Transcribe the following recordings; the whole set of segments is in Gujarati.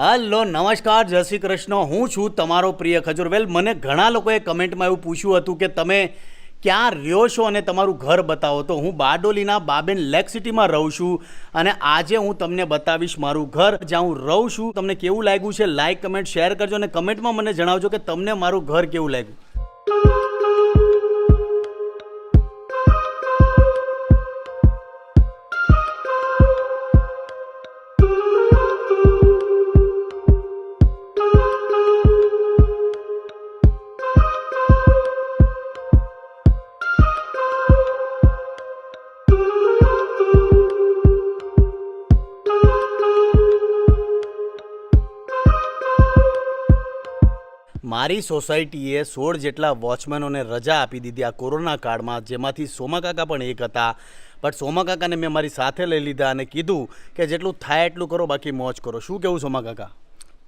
હલો, નમસ્કાર, જય શ્રી કૃષ્ણ. હું છું તમારો પ્રિય ખજૂરવેલ. મને ઘણા લોકોએ કમેન્ટમાં એવું પૂછ્યું હતું કે તમે ક્યાં રહ્યો છો અને તમારું ઘર બતાવો. તો હું બારડોલીના બાબેન લેક સિટીમાં રહું છું અને આજે હું તમને બતાવીશ મારું ઘર. જ્યાં હું રહું છું, તમને કેવું લાગ્યું છે? લાઇક કમેન્ટ શેર કરજો અને કમેન્ટમાં મને જણાવજો કે તમને મારું ઘર કેવું લાગ્યું. મારી સોસાયટીએ સોળ જેટલા વોચમેનોને રજા આપી દીધી આ કોરોના કાળમાં, જેમાંથી સોમા કાકા પણ એક હતા. બટ સોમા કાકાને મેં મારી સાથે લઈ લીધા અને કીધું કે જેટલું થાય એટલું કરો, બાકી મોજ કરો. શું કેવું સોમા કાકા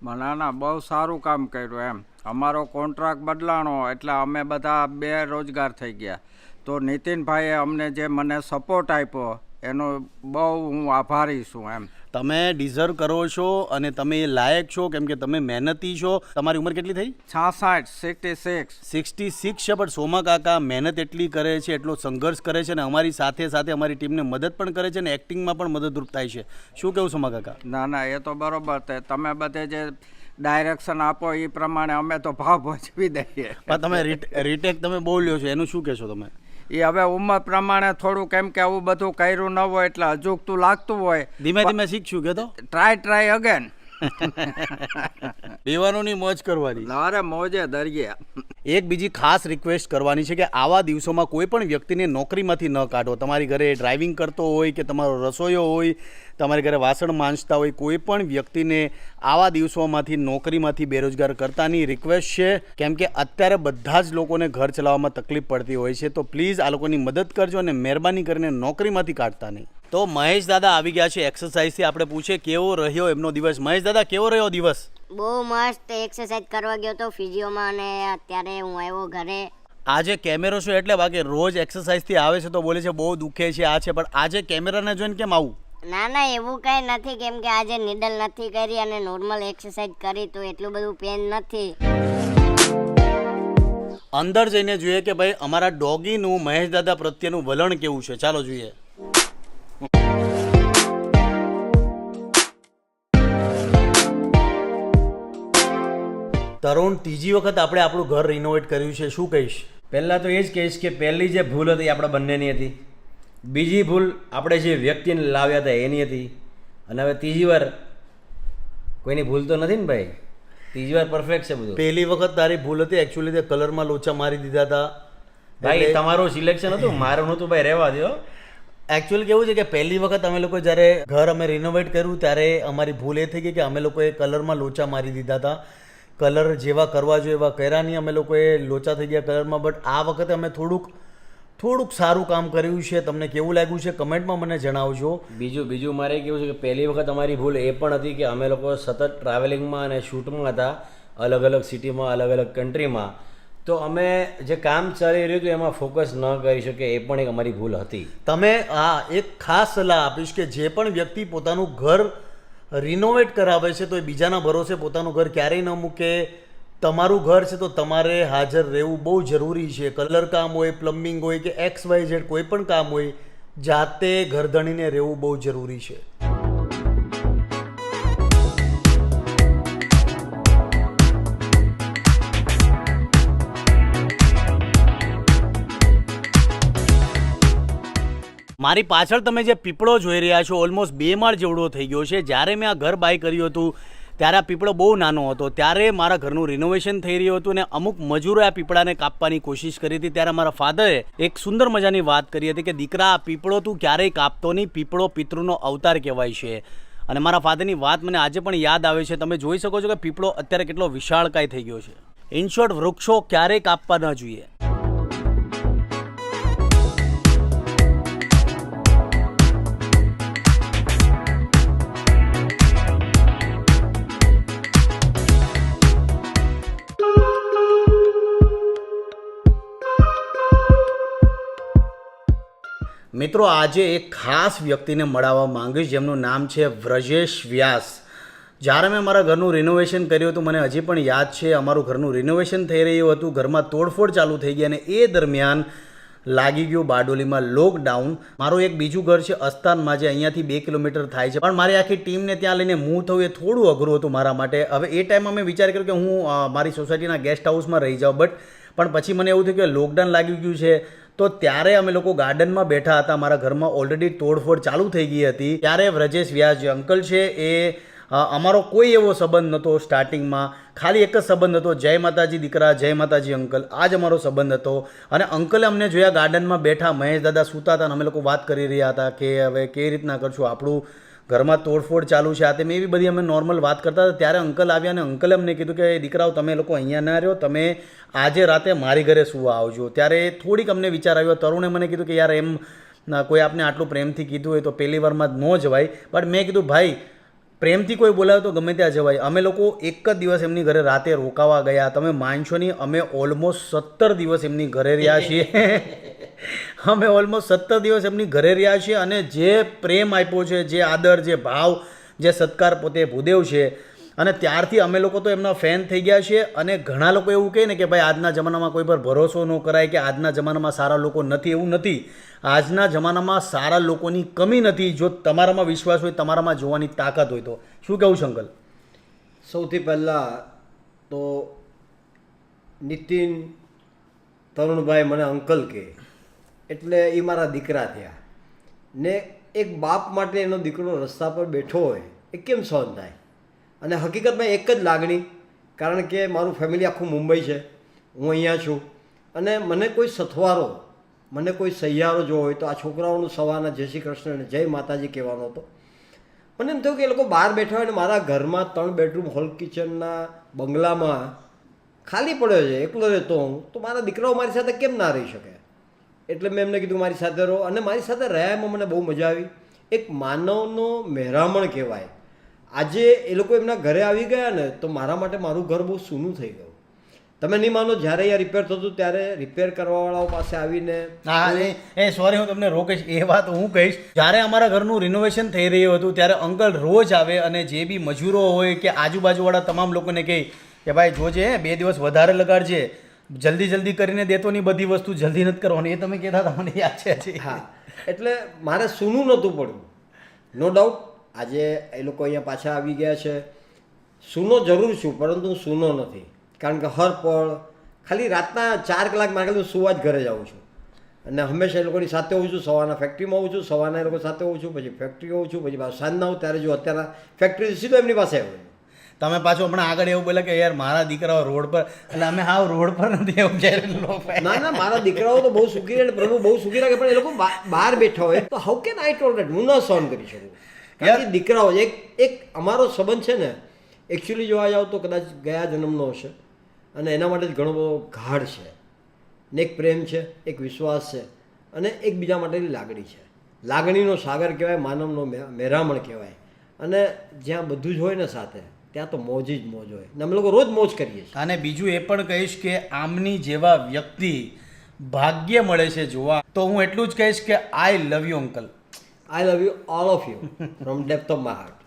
ના ના, બહુ સારું કામ કર્યું એમ. અમારો કોન્ટ્રાક્ટ બદલાણો, એટલે અમે બધા બે રોજગાર થઈ ગયા. તો નીતિનભાઈએ અમને જે મને સપોર્ટ આપ્યો એનો બહુ હું આભારી છું એમ. તમે ડિઝર્વ કરો છો અને તમે એ લાયક છો કેમ કે તમે મહેનતી છો. તમારી ઉંમર કેટલી થઈ? છાસઠ સિક્સટી સિક્સ સિક્સટી સિક્સ છે પણ સોમા કાકા મહેનત એટલી કરે છે એટલો સંઘર્ષ કરે છે અને અમારી સાથે સાથે અમારી ટીમને મદદ પણ કરે છે અને એક્ટિંગમાં પણ મદદરૂપ થાય છે. શું કેવું સોમા કાકા? ના ના એ તો બરોબર છે. તમે બધે જે ડાયરેક્શન આપો એ પ્રમાણે અમે તો ભાવ ભજવી દઈએ. પણ તમે રીટેક તમે બોલ્યો છો. એનું શું કહેશો તમે? એ હવે ઉંમર પ્રમાણે થોડું કેમ કે આવું બધું કર્યું ન હોય એટલે અજુગતું લાગતું હોય. ધીમે ધીમે શીખશું કે તો? ટ્રાય ટ્રાય અગેન બેવાનોની મોજ કરવાની. અરે મોજે દરિયા એક બીજી ખાસ રિક્વેસ્ટ કરવાની છે કે આવા દિવસોમાં કોઈ પણ વ્યક્તિને નોકરીમાંથી ન કાઢો. તમારી ઘરે ડ્રાઇવિંગ કરતો હોય કે તમારો રસોઈયો હોય તમારી ઘરે વાસણ માંજતા હોય કોઈ પણ વ્યક્તિને આવા દિવસોમાંથી નોકરીમાંથી બેરોજગાર કરતાની રિક્વેસ્ટ છે. કેમ કે અત્યારે બધા જ લોકોને ઘર ચલાવવામાં તકલીફ પડતી હોય છે. તો પ્લીઝ આ લોકોની મદદ કરજો અને મહેરબાની કરીને નોકરીમાંથી કાઢતા નહીં. તો મહેશ દાદા આવી ગયા છે એક્સરસાઇઝથી આપણે પૂછે કેવો રહ્યો એમનો દિવસ? મહેશ દાદા કેવો રહ્યો દિવસ? બહુ મસ્ત એક્સરસાઇઝ કરવા ગયો તો ફિઝિયોમાં અને અત્યારે હું આવ્યો ઘરે. આજે કેમેરો છે એટલે બાકી રોજ એક્સરસાઇઝથી આવે છે તો બોલે છે બહુ દુખે છે આ છે. પણ આજે કેમેરાને જોઈને કેમ આવું? ના ના એવું કંઈ નથી. કેમ કે આજે નીડલ નથી કરી અને નોર્મલ એક્સરસાઇઝ કરી તો એટલું બધું પેન નથી. અંદર જઈને જોઈએ કે ભાઈ અમારા ડોગીનું મહેશ દાદા પ્રત્યેનું વલણ કેવું છે? ચાલો જોઈએ. તરુણ ત્રીજી વખત આપણે આપણું ઘર રિનોવેટ કર્યું છે. શું કહીશ? પહેલાં તો એ જ કહીશ કે પહેલી જે ભૂલ હતી આપણા બંનેની હતી. બીજી ભૂલ આપણે જે વ્યક્તિને લાવ્યા હતા એની હતી. અને હવે ત્રીજી વાર કોઈની ભૂલ તો નથી ને ભાઈ? ત્રીજી વાર પરફેક્ટ છે બધું. પહેલી વખત તારી ભૂલ હતી એકચ્યુઅલી તે કલરમાં લોચા મારી દીધા હતા. ભાઈ તમારું સિલેક્શન હતું મારું નહોતું ભાઈ રહેવા દો એકચ્યુઅલી કેવું છે કે પહેલી વખત અમે લોકો જ્યારે ઘર અમે રિનોવેટ કર્યું ત્યારે અમારી ભૂલ એ થઈ ગઈ કે અમે લોકોએ કલરમાં લોચા મારી દીધા હતા. કલર જેવા કરવા જોઈએ એવા કર્યા નહીં અમે લોકોએ લોચા થઈ ગયા કલરમાં બટ આ વખતે અમે થોડુંક થોડુંક સારું કામ કર્યું છે તમને કેવું લાગ્યું છે કમેન્ટમાં મને જણાવજો. બીજું બીજું મારે કેવું છે કે પહેલી વખત અમારી ભૂલ એ પણ હતી કે અમે લોકો સતત ટ્રાવેલિંગમાં અને શૂટમાં હતા અલગ અલગ સિટીમાં અલગ અલગ કન્ટ્રીમાં તો અમે જે કામ ચાલી રહ્યું હતું એમાં ફોકસ ન કરી શકે એ પણ એક અમારી ભૂલ હતી. તમે હા એક ખાસ સલાહ આપીશ કે જે પણ વ્યક્તિ પોતાનું ઘર રિનોવેટ કરાવે છે તો એ બીજાના ભરોસે પોતાનું ઘર ક્યારેય ન મૂકે તમારું ઘર છે તો તમારે હાજર રહેવું બહુ જરૂરી છે. કલર કામ હોય, પ્લમ્બિંગ હોય કે એક્સ વાય ઝેડ કોઈ પણ કામ હોય, જાતે ઘરધણીને રહેવું બહુ જરૂરી છે. મારી પાછળ તમે જે પીપળો જોઈ રહ્યા છો ઓલમોસ્ટ બે માળ જેવડો થઈ ગયો છે. જ્યારે મેં આ ઘર બાય કર્યું હતું ત્યારે આ પીપળો બહુ નાનો હતો. ત્યારે મારા ઘરનું રિનોવેશન થઈ રહ્યું હતું અને અમુક મજૂરોએ આ પીપળાને કાપવાની કોશિશ કરી હતી. ત્યારે મારા ફાધરે એક સુંદર મજાની વાત કરી હતી કે, દીકરા, આ પીપળો તું ક્યારેય કાપતો નહીં. પીપળો પિતૃનો અવતાર કહેવાય છે. અને મારા ફાધરની વાત મને આજે પણ યાદ આવે છે. તમે જોઈ શકો છો કે પીપળો અત્યારે કેટલો વિશાળકાય થઈ ગયો છે. ઇન શોર્ટ વૃક્ષો ક્યારેય કાપવા ન જોઈએ. મિત્રો, આજે એક ખાસ વ્યક્તિને મળાવવા માંગીશ, જેમનું નામ છે વ્રજેશ વ્યાસ. જ્યારે મેં મારા ઘરનું રિનોવેશન કર્યું હતું, મને હજી પણ યાદ છે, અમારું ઘરનું રિનોવેશન થઈ રહ્યું હતું, ઘરમાં તોડફોડ ચાલુ થઈ ગઈ અને એ દરમિયાન લાગી ગયું બારડોલીમાં લોકડાઉન મારું એક બીજું ઘર છે અસ્તાનમાં જે અહીંયાથી બે કિલોમીટર થાય છે. પણ મારી આખી ટીમને ત્યાં લઈને મૂવ થવું એ થોડું અઘરું હતું મારા માટે. હવે એ ટાઈમમાં મેં વિચાર કર્યો કે હું મારી સોસાયટીના ગેસ્ટ હાઉસમાં રહી જાઉં. બટ પણ પછી મને એવું થયું કે લોકડાઉન લાગી ગયું છે. તો ત્યારે અમે લોકો ગાર્ડનમાં બેઠા હતા. મારા ઘરમાં ઓલરેડી તોડફોડ ચાલુ થઈ ગઈ હતી. ત્યારે વ્રજેશ વ્યાસ જે અંકલ છે એ અમારો કોઈ એવો સંબંધ નહોતો સ્ટાર્ટિંગમાં ખાલી એક જ સંબંધ હતો, જય માતાજી દીકરા, જય માતાજી અંકલ. આ જ અમારો સંબંધ હતો. અને અંકલે અમને જોયા ગાર્ડનમાં બેઠા મહેશ દાદા સૂતા હતા અને અમે લોકો વાત કરી રહ્યા હતા કે હવે કેવી રીતના કરશું આપણું ઘરમાં તોડફોડ ચાલુ છે. આ મેં એવી બધી અમે નોર્મલ વાત કરતા હતા. ત્યારે અંકલ આવ્યા અને અંકલે અમને કીધું કે દીકરાઓ, તમે લોકો અહીંયા ના રહ્યો. તમે આજે રાતે મારી ઘરે સુવા આવજો. ત્યારે થોડીક અમને વિચાર આવ્યો. તરુણે મને કીધું કે, યાર, એમ કોઈ આપને આટલું પ્રેમથી કીધું હોય તો પહેલી વારમાં ન જવાય. બટ મેં કીધું, ભાઈ, પ્રેમથી કોઈ બોલાવે તો ગમે ત્યાં જવાય. અમે લોકો એક જ દિવસ એમની ઘરે રાતે રોકાવા ગયા. તમે માનશો નહીં, અમે ઓલમોસ્ટ સત્તર દિવસ એમની ઘરે રહ્યા છીએ. અમે ઓલમોસ્ટ સત્તર દિવસ એમની ઘરે રહ્યા છીએ અને જે પ્રેમ આપ્યો છે, જે આદર, જે ભાવ, જે સત્કાર પોતે ભૂદેવ છે, અને ત્યારથી અમે લોકો તો એમના ફેન થઈ ગયા છીએ અને ઘણા લોકો એવું કહે ને કે ભાઈ, આજના જમાનામાં કોઈ પર ભરોસો ન કરાય કે આજના જમાનામાં સારા લોકો નથી એવું નથી. આજના જમાનામાં સારા લોકોની કમી નથી. જો તમારામાં વિશ્વાસ હોય, તમારામાં જોવાની તાકાત હોય તો. શું કહેવું છે અંકલ સૌથી પહેલાં તો નીતિન તરુણભાઈ મને અંકલ કહે. એટલે એ મારા દીકરા થયા. ને એક બાપ માટે એનો દીકરો રસ્તા પર બેઠો હોય, એ કેમ સહન થાય? અને હકીકતમાં એક જ લાગણી, કારણ કે મારું ફેમિલી આખું મુંબઈ છે, હું અહીંયા છું. અને મને કોઈ સથવારો, મને કોઈ સહિયારો જો હોય તો આ છોકરાઓનું સવારના જય શ્રી કૃષ્ણ અને જય માતાજી કહેવાનો હતો. મને એમ થયું કે એ લોકો બહાર બેઠા હોય ને મારા ઘરમાં ત્રણ બેડરૂમ હોલ કિચનના બંગલામાં ખાલી પડ્યો છે, એકલો રહેતો હું, તો મારા દીકરાઓ મારી સાથે કેમ ના રહી શકે? એટલે મેં એમને કીધું, મારી સાથે રહો. અને મારી સાથે રહ્યા મને બહુ મજા આવી. એક માનવનો મહેરામણ કહેવાય. આજે એ લોકો એમના ઘરે આવી ગયા ને, તો મારા માટે મારું ઘર બહુ સૂનું થઈ ગયું. તમે નહીં માનો, જ્યારે અહીંયા રિપેર થતું ત્યારે રિપેર કરવાવાળાઓ પાસે આવીને હા, એ સોરી હું તમને રોકીશ. એ વાત હું કહીશ. જ્યારે અમારા ઘરનું રિનોવેશન થઈ રહ્યું હતું, ત્યારે અંકલ રોજ આવે અને જે બી મજૂરો હોય કે આજુબાજુવાળા તમામ લોકોને કહે કે, ભાઈ, જોજે, બે દિવસ વધારે લગાડજે. જલ્દી જલ્દી કરીને દેતો નહીં, બધી વસ્તુ જલ્દી નથી કરવાની. એ તમે કહેતા હતા, મને યાદ છે હા. એટલે મારે સૂનું નહોતું પડ્યું. નો ડાઉટ આજે એ લોકો અહીંયા પાછા આવી ગયા છે. સૂનો જરૂર છું, પરંતુ હું સૂનો નથી. કારણ કે હર પળ, ખાલી રાતના ચાર કલાક મારે હું સુવા જ ઘરે જાઉં છું. અને હંમેશા એ લોકોની સાથે હોઉં છું, સવારના ફેક્ટરીમાં હોઉં છું, સવારના એ લોકો સાથે હોઉં છું, પછી ફેક્ટરી હોઉં છું, પછી સાંજના આવું ત્યારે જો અત્યારે ફેક્ટરી સીધો એમની પાસે આવ્યો તમે પાછો હમણાં આગળ એવું બોલે કે યાર મારા દીકરાઓ રોડ પર એટલે અમે હાવ રોડ પર નથી એવું ક્યારે ના ના મારા દીકરાઓ તો બહુ સુખી રહે અને પ્રભુ બહુ સુખી રાખે પણ એ લોકો બહાર બેઠા હોય તો હાઉ કેન આઈ ટોલરેટ હું ન સહન કરી શકું. કારણ કે દીકરાઓ એક એક અમારો સંબંધ છે ને એકચ્યુઅલી જોવા જાવ તો કદાચ ગયા જન્મનો હશે અને એના માટે જ ઘણો બધો ગાઢ છે. ને એક પ્રેમ છે એક વિશ્વાસ છે અને એકબીજા માટેની લાગણી છે. લાગણીનો સાગર કહેવાય માનવનો મહેરામણ મેરામણ કહેવાય. અને જ્યાં બધું જ હોય ને સાથે ત્યાં તો મોજ જ મોજ હોય. ને અમે લોકો રોજ મોજ કરીએ છીએ. અને બીજું એ પણ કહીશ કે આમની જેવા વ્યક્તિ ભાગ્ય મળે છે જોવા. તો હું એટલું જ કહીશ કે I love you uncle I love you all of you from depth of my heart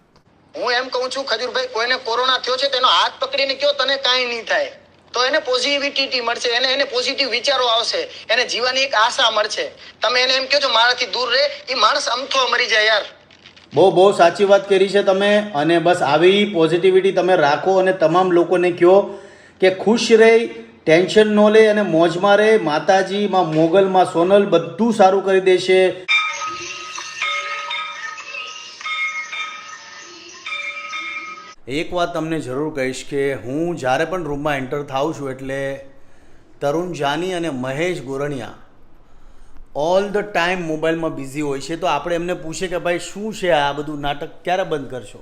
હું એમ કહું છું ખજૂરભાઈ કોઈને કોરોના થયો છે તેનો હાથ પકડીને કયો તને કાંઈ નહીં થાય. તો એને પોઝિટિવિટી મળશે એને એને પોઝિટિવ વિચારો આવશે એને જીવવાની એક આશા મળશે. તમે એને એમ કહો છો મારાથી દૂર રહે એ માણસ અમથો મરી જાય યાર. બહુ બહુ સાચી વાત કરી છે તમે અને બસ આવી પોઝિટિવિટી તમે રાખો અને તમામ લોકોને કહો કે ખુશ રહે ટેન્શન ન લે અને મોજમાં રહે. માતાજી માં મોગલ માં સોનલ બધું સારું કરી દેશે. એક વાત તમને જરૂર કહીશ કે હું જ્યારે પણ રૂમમાં એન્ટર થાઉં છું એટલે તરુણ જાની અને Mahesh Goraniya all the time મોબાઈલમાં બિઝી હોય છે તો આપણે એમને પૂછે કે ભાઈ શું છે આ બધું નાટક ક્યારે બંધ કરશો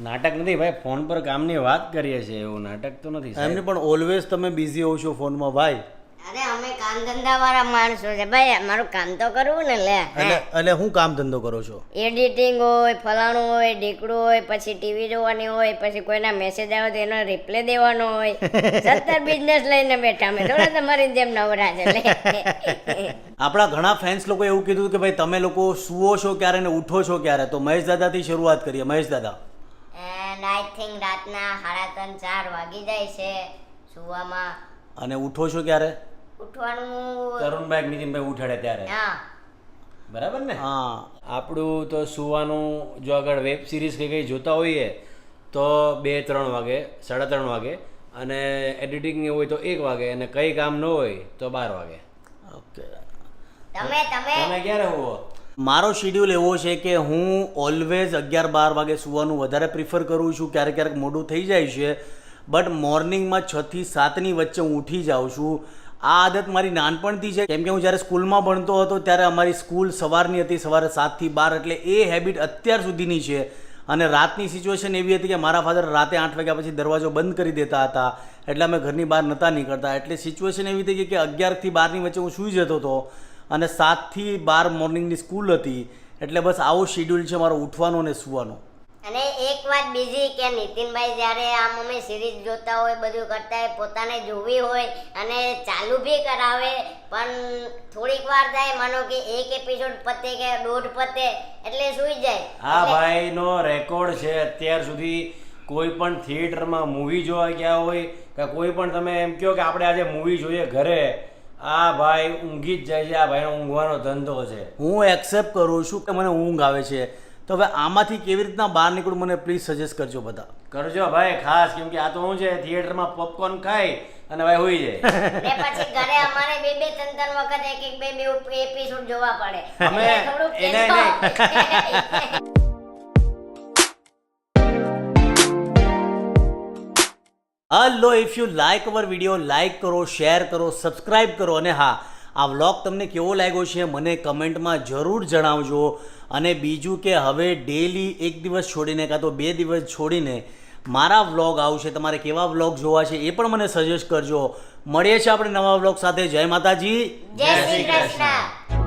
નાટક નથી ભાઈ ફોન પર કામની વાત કરીએ છીએ એવું નાટક તો નથી. એમને પણ ઓલવેઝ તમે બિઝી હોવ છો ફોનમાં ભાઈ અરે અમે કામ ધંધા વાળા માણસો છે. ભાઈ અમારું કામ તો કરવું ને લે. એટલે એટલે હું કામ ધંધો કરો છો? એડિટિંગ હોય ફલાણું હોય ઢીકડું હોય પછી ટીવી જોવાની હોય પછી કોઈના મેસેજ આવે તો એનો રિપ્લે દેવાનો હોય. સત્તર બિઝનેસ લઈને બેઠા અમે. થોડા તમારી જેમ નવરા છે આપણા ઘણા ફેન્સ લોકો એવું કીધું કે ભાઈ તમે લોકો સુવો છો ક્યારે ને ઉઠો છો ક્યારે? તો મહેશ દાદાથી શરૂઆત કરીએ. મહેશ દાદા. એન્ડ આઈ થિંક રાતના સાડા ત્રણ ચાર વાગી જાય છે સુવામાં. અને ઉઠો છો ક્યારે? ઉઠવાનું. તરુણભાઈ નીતિનભાઈ ઉઠાડે ત્યારે? હા. બરાબર ને? હા. આપણું તો સુવાનું જો આગળ વેબ સિરીઝ કે કંઈ જોતા હોઈએ તો બે ત્રણ વાગે સાડા ત્રણ વાગે અને એડિટિંગ હોય તો એક વાગે અને કંઈ કામ ન હોય તો બાર વાગે. ઓકે. તમે તમે? તમે ક્યારે હોવો? મારો શેડ્યુલ એવો છે કે હું ઓલવેઝ અગિયાર બાર વાગે સુવાનું વધારે પ્રિફર કરું છું ક્યારેક ક્યારેક મોડું થઈ જાય છે બટ મોર્નિંગમાં છથી સાતની વચ્ચે હું ઉઠી જાઉં છું આ આદત મારી નાનપણથી છે. કેમ કે હું જ્યારે સ્કૂલમાં ભણતો હતો ત્યારે અમારી સ્કૂલ સવારની હતી, સવારે સાતથી બાર, એટલે એ હેબિટ અત્યાર સુધીની છે. અને રાતની સિચ્યુએશન એવી હતી કે મારા ફાધર રાતે આઠ વાગ્યા પછી દરવાજો બંધ કરી દેતા હતા. એટલે અમે ઘરની બહાર નહોતા નીકળતા. એટલે સિચ્યુએશન એવી થઈ કે અગિયારથી બારની વચ્ચે હું સૂઈ જતો હતો અને સાતથી બાર મોર્નિંગની સ્કૂલ હતી. એટલે બસ આવો શેડ્યુલ છે મારો, ઉઠવાનો અને સૂવાનો. અને એક વાત બીજી કે નીતિનભાઈ જ્યારે આમ અમે સિરીઝ જોતા હોય બધું કરતા હોય પોતાને જોવી હોય અને ચાલુ બી કરાવે પણ થોડીક વાર થાય માનો કે એક એપિસોડ પતે કે દોઢ પતે એટલે સૂઈ જાય. હા ભાઈનો રેકોર્ડ છે અત્યાર સુધી કોઈ પણ થિયેટરમાં મૂવી જોવા ગયા હોય કે કોઈ પણ તમે એમ કહો કે આપણે આજે મૂવી જોઈએ ઘરે આ ભાઈ ઊંઘી જ જાય છે આ ભાઈનો ઊંઘવાનો ધંધો છે. હું એક્સેપ્ટ કરું છું કે મને ઊંઘ આવે છે. તો હવે આમાંથી કેવી રીતના બહાર નીકળું મને પ્લીઝ સજેસ્ટ કરજો બધા. કરજો ભાઈ ખાસ કેમ કે આ તો શું છે થિયેટરમાં પોપકોર્ન ખાય અને ભાઈ હોઈ જાય. ને પછી ઘરે અમારે બે બે ત્રણ ત્રણ વખત એક એક બે બે એપિસોડ જોવા પડે. અમે એને નહીં. Hello if you like our video like કરો શેર કરો સબસ્ક્રાઇબ કરો અને હા આ વ્લોગ તમને કેવો લાગ્યો છે મને કમેન્ટમાં જરૂર જણાવજો. અને બીજું કે હવે ડેલી એક દિવસ છોડીને કાં તો બે દિવસ છોડીને મારા વ્લોગ આવશે, તમારે કેવા વ્લોગ જોવા છે એ પણ મને સજેસ્ટ કરજો. મળીએ છીએ આપણે નવા વ્લોગ સાથે. જય માતાજી. જય શ્રી કૃષ્ણ.